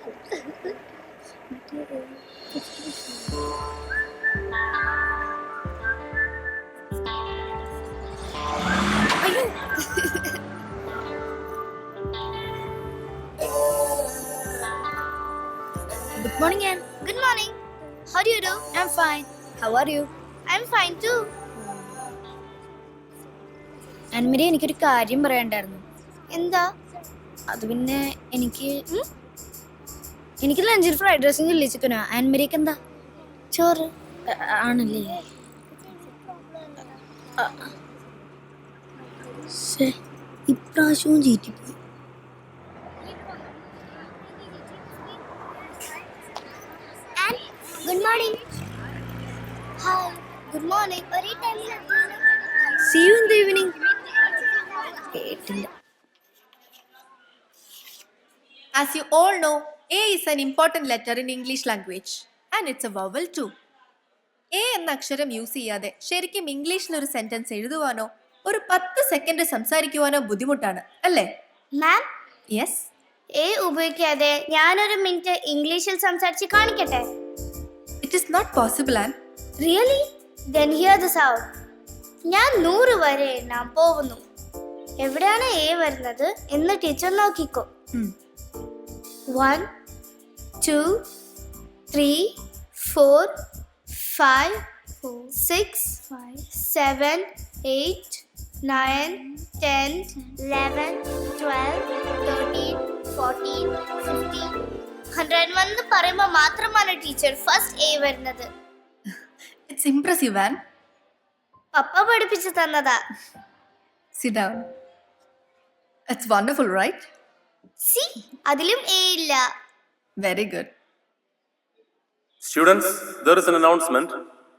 Good morning, Anne. Good morning. How do you do? I'm fine. How are you? I'm fine too. അൻമരി എനിക്കൊരു കാര്യം പറയണ്ടായിരുന്നു എന്താ അത് പിന്നെ എനിക്ക്? എനിക്ക് ലഞ്ചിൽ ഫ്രൈഡ് റൈസും ചില്ലി ചിക്കനോ ആൻമരിക്ക് എന്താ? ചോറ്. ആണല്ലേ? ഇപ്രാവശ്യവും ചീറ്റിപ്പോയി. And good morning hi good morning ഒരേ ടൈമിൽ see you in the evening കേട്ടില്ല. As you all know, A is an important letter in English language and it's a vowel to A എന്ന അക്ഷരം യൂസ് ചെയ്യാതെ ശരിക്കും ഇംഗ്ലീഷിൽ ഒരു സെന്റൻസ് എഴുതുവാനോ ഒരു പത്ത് സെക്കൻഡ് സംസാരിക്കുവാനോ ബുദ്ധിമുട്ടാണ് അല്ലേ? മാം യെസ് എ ഉപയോഗിക്കാതെ ഞാനൊരു മിനിറ്റ് ഇംഗ്ലീഷിൽ സംസാരിച്ച് കാണിക്കട്ടെ? It is not possible and really then hear the sound ഞാൻ നൂറ് വരെ എണ്ണാൻ പോകുന്നു. എവിടെയാണ് എ വരുന്നത് എന്ന് ടീച്ചർ നോക്കിക്കോ. One two three four five six seven eight nine ten eleven twelve thirteen fourteen fifteen. Hundred വന്ന് പറയുമ്പോൾ മാത്രമാണ് ടീച്ചർ ഫസ്റ്റ് എ വരുന്നത്. ഇറ്റ്സ് ഇംപ്രസീവ് ആൻഡ് പപ്പ പഠിപ്പിച്ചു തന്നതാ. Sit down it's wonderful right C അതിലും എ ഇല്ല. Very good. Students, there is an announcement.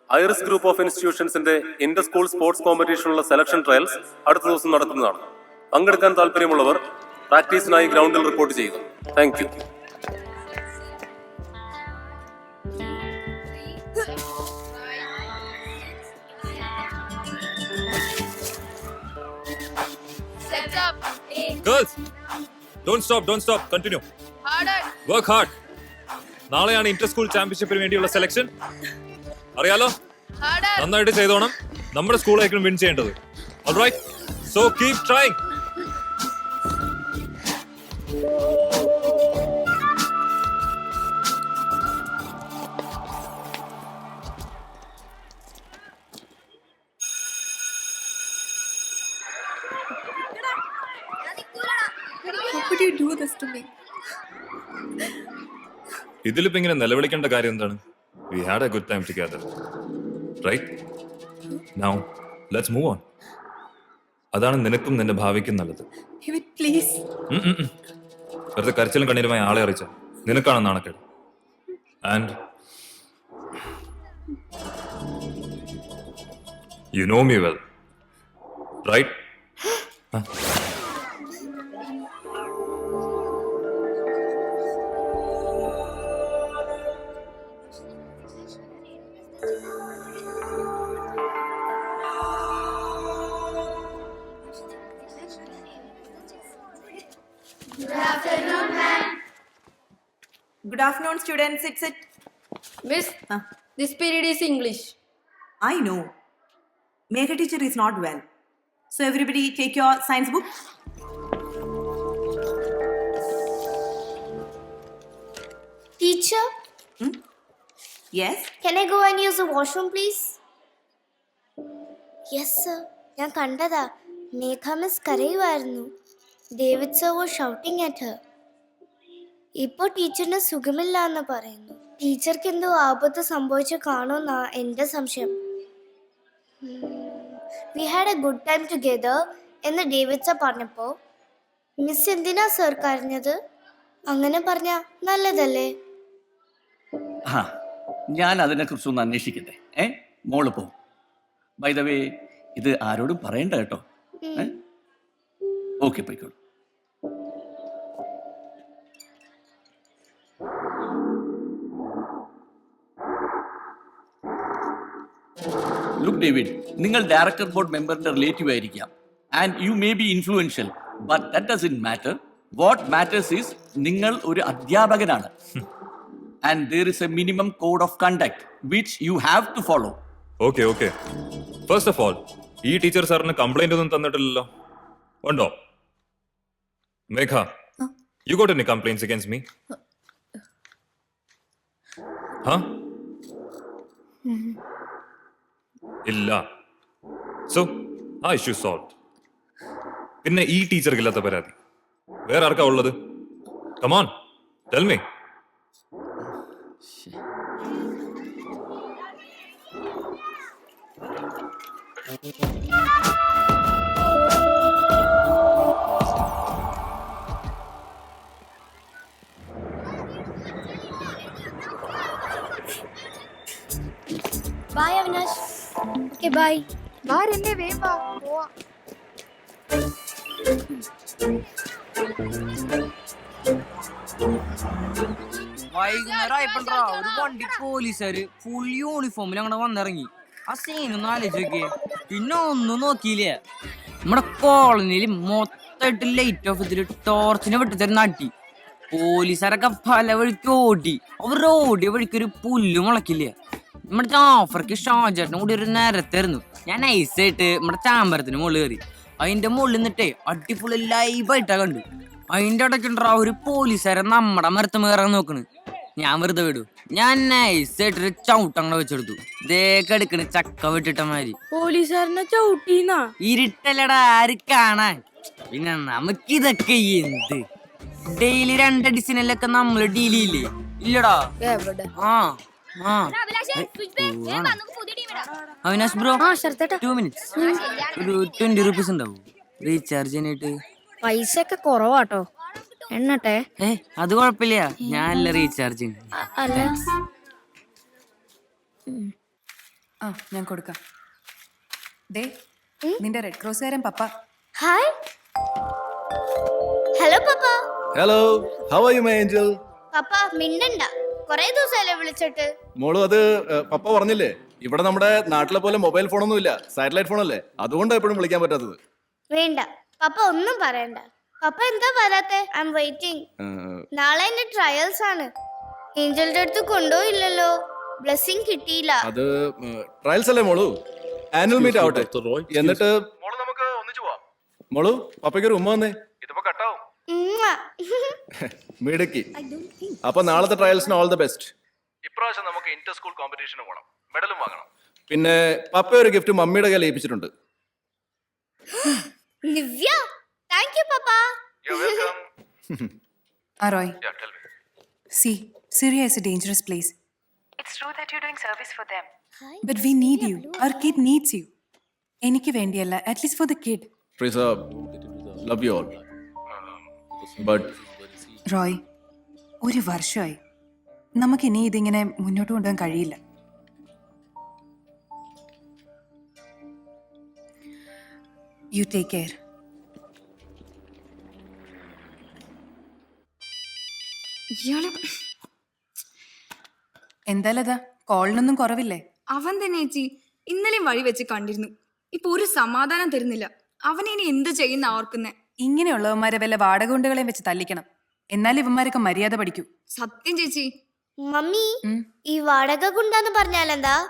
Iris group of ഇൻസ്റ്റിറ്റ്യൂഷൻസിന്റെ inter school sports കോമ്പറ്റീഷനുള്ള selection trials അടുത്ത ദിവസം നടത്തുന്നതാണ് പങ്കെടുക്കാൻ താല്പര്യമുള്ളവർ പ്രാക്ടീസിനായി ഗ്രൗണ്ടിൽ റിപ്പോർട്ട് ചെയ്യുക thank you girls don't stop don't stop continue work hard നാളെയാണ് ഇന്റർ സ്കൂൾ ചാമ്പ്യൻഷിപ്പിന് വേണ്ടിയുള്ള സെലക്ഷൻ അറിയാലോ? നന്നായിട്ട് ചെയ്തോണം. നമ്മുടെ സ്കൂളായിരിക്കും വിൻ ചെയ്യേണ്ടത്. ഓൾറൈറ്റ് സോ കീപ് ട്രൈങ് ഇതിലിപ്പോ ഇങ്ങനെ നിലവിളിക്കേണ്ട കാര്യം എന്താണ്? We had a good time together right now let's move on അതാണ് നിനക്കും നിന്റെ ഭാവിക്കും നല്ലത്. പ്ലീസ്. വെറുതെ കരച്ചിലും കണ്ണീരുമായി ആളെ അറിയിച്ച? നിനക്കാണ് നാണക്കേട്. And you know me well right Good afternoon, students. It's it. Miss, this period is English. I know. Megha teacher is not well. So everybody take your science book. Teacher Yes. Can I go and use the washroom, please? Yes sir ഞാൻ കണ്ടതാ Megha miss കരയുമായിരുന്നു David sir was shouting at her ഇപ്പോൾ ടീച്ചറിന് സുഖമില്ല എന്ന് പറയുന്നു. ടീച്ചർക്ക് എന്തോ ആപത്ത് സംഭവിച്ചു കാണുമെന്നാ എന്റെ സംശയം. We had a good time together എന്ന് ഡേവിഡ്സ പറഞ്ഞപ്പോൾ മിസ് എന്തിനാ സർ കരഞ്ഞത്? അങ്ങനെ പറഞ്ഞ നല്ലതല്ലേ? ആ ഞാൻ അതിനെക്കുറിച്ചൊന്ന് അന്വേഷിക്കട്ടെ. ഏ മോൾ പോ. ബൈ ദ വേ ഇത് ആരോടും പറയണ്ട കേട്ടോ. ഓക്കെ പോയിക്കോളൂ. ലുക്ക് ഡേവിഡ് നിങ്ങൾ ഡയറക്ടർ ബോർഡ് മെമ്പറിന്റെ റിലേറ്റീവ് ആയിരിക്കാം. And you may be influential but that doesn't matter what matters is നിങ്ങൾ ഒരു അധ്യാപകനാണ്. And there is a minimum code of conduct which you have to follow okay okay first of all ഈ teacher സാറിന് complaint ഒന്നും തന്നിട്ടില്ലല്ലോ. ഉണ്ടോ? Megha you got any complaints against me ഹാ ഇല്ല. സോ ആ ഇഷ്യൂ സോൾവ് പിന്നെ ഈ ടീച്ചർക്ക് ഇല്ലാത്ത പരാതി. വേറെ ആർക്കാ ഉള്ളത്? Come on tell me bye Avinash okay bye വാരല്ലേ വേം വാ പോവാ വൈകുന്നേരം ആയപ്പോണ്ടാ ഒരു വണ്ടി പോലീസുകാര് ഫുൾ യൂണിഫോമിൽ അങ്ങനെ വന്നിറങ്ങി. ആ സീനൊന്നും ആലോചിച്ച് നോക്കിയേ. പിന്നെ ഒന്നും നോക്കിയില്ലേ? നമ്മുടെ കോളനിയിൽ മൊത്തമായിട്ട് ലൈറ്റ് ഓഫ് ചെയ്തിട്ട് ടോർച്ചിനെ വെട്ടിത്തരും നാട്ടി പോലീസുകാരൊക്കെ പല വഴിക്ക് ഓടി. അവർ ഓടിയ വഴിക്ക് ഒരു പുല്ല് മുളക്കില്ല നമ്മുടെ ജാഫർക്ക് ചേട്ടൻ കൂടി ഒരു നേരത്തായിരുന്നു ഞാൻ ഐസായിട്ട് നമ്മുടെ ചാമ്പരത്തിന് മുകളിൽ കയറി. അതിന്റെ മുകളിൽ നിന്നിട്ടേ അടിപൊളി ലൈവായിട്ടാ കണ്ടു. അതിന്റെ ഇടയ്ക്കുണ്ടാ ഒരു പോലീസുകാരൻ നമ്മുടെ മരത്ത് കയറാൻ നോക്കണ്. ഞാൻ വെറുതെ വിടൂ. ഞാൻ നൈസായിട്ടൊരു ചവിട്ടങ്ങളെ വെച്ചെടുത്തു. ദേക്കെ എടുക്കണ് ചക്ക വിട്ടിട്ട മാതിരി. പോലീസുകാരനെ ചവിട്ടീന്നാ? ഇരുട്ടല്ലടാ ആര് കാണാൻ? പിന്നെ നമുക്ക് ഇതൊക്കെ എന്ത്? ഡെയിലി രണ്ട് ഡിസിനല്ലൊക്കെ നമ്മൾ ഡീൽ ചെയ്യില്ലേ? ഇല്ലടാ. ആ. അവിനാശ് ബ്രോ ടു മിനിറ്റ്സ് ഒരു ട്വന്റി റുപ്പീസ് ഉണ്ടാവും. റീചാർജ് ചെയ്യാനായിട്ട്. പൈസ ഒക്കെ കുറവാട്ടോ. എണ്ണട്ടെ. ഏ അത് കുഴപ്പമില്ല. ഞാനല്ല റീചാർജ് അല്ല? ആ ഞാൻ കൊടുക്കാം. ദേ നിന്റെ red ക്രോസുകാരൻ papa. Hi hello papa. Hello how are you my angel papa മിണ്ടണ്ട. കൊറേ ദിവസമല്ലേ വിളിച്ചിട്ട്? മോൾ അത് പപ്പ പറഞ്ഞില്ലേ? ഇവിടെ നമ്മുടെ നാട്ടിലെ പോലെ മൊബൈൽ ഫോണൊന്നും ഇല്ല സാറ്റലൈറ്റ് അല്ലേ അതുകൊണ്ടാണ് എപ്പോഴും വിളിക്കാൻ പറ്റാത്തത്. വേണ്ട. പപ്പ ഒന്നും പറയണ്ട. പപ്പ എന്താ പറയാത്തെ ഐ എം വെയിറ്റിംഗ് നാളെ എന്റെ ട്രയൽസ് ആണ്. ഏഞ്ചലിന്റെ അടുത്ത് കൊണ്ടുപോയില്ലല്ലോ. ബ്ലെസ്സിങ് കിട്ടിയില്ല. അത് ട്രയൽസ് അല്ലേ മോളു? ആനുവൽ മീറ്റ് ആവട്ടെ. എന്നിട്ട് മോളു നമുക്ക് ഒന്നിച്ചു പോവാം. മോളു പപ്പയ്ക്ക് ഒരു ഉമ്മ വന്നേ. ഇതിപ്പോ കട്ടാവും. മിടുക്കി. അപ്പൊ നാളത്തെ ട്രയൽസിന് ഓൾ ദ ബെസ്റ്റ് ഇപ്രാവശ്യം നമുക്ക് ഇന്റർ സ്കൂൾ കോമ്പറ്റീഷന് പോകണം മെഡലും വാങ്ങണം. പിന്നെ പപ്പ ഒരു ഗിഫ്റ്റ് മമ്മിയുടെ കയ്യിൽ ഏൽപ്പിച്ചിട്ടുണ്ട്. Nivya thank you papa. എനിക്ക് വേണ്ടിയല്ല at least for the kid love you all but Roy ഒരു വർഷമായി. നമുക്ക് ഇനി ഇതിങ്ങനെ മുന്നോട്ട് കൊണ്ടുപോകാൻ കഴിയില്ല. യു ടേക്ക് കെയർ ഇയാൾ എന്തായാലും കോളിനൊന്നും കുറവില്ലേ? അവൻ തന്നെ ചേച്ചി ഇന്നലെയും വഴി വെച്ച് കണ്ടിരുന്നു. ഇപ്പൊ ഒരു സമാധാനം തരുന്നില്ല. അവനെ ഇനി എന്ത് ചെയ്യുന്ന ഓർക്കുന്നേ? ഇങ്ങനെയുള്ളവന്മാരെ വല്ല വാടകുണ്ടുകളെയും വെച്ച് തല്ലിക്കണം. എന്നാൽ ഇവന്മാരൊക്കെ മര്യാദ പഠിക്കൂ. സത്യം ചേച്ചി. മമ്മി ഉം. ഈ വാടക ഗുണ്ടാന്ന് പറഞ്ഞാലെന്താ?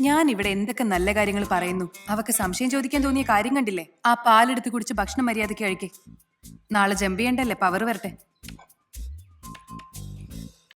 ഞാൻ ഇവിടെ എന്തൊക്കെ നല്ല കാര്യങ്ങൾ പറയുന്നു. അവക്ക് സംശയം ചോദിക്കാൻ തോന്നിയ കാര്യം കണ്ടില്ലേ? ആ പാലെടുത്ത് കുടിച്ച് ഭക്ഷണം മര്യാദയ്ക്ക് കഴിക്കേ. നാളെ ജമ്പ് ചെയ്യണ്ടല്ലേ? പവർ വരട്ടെ.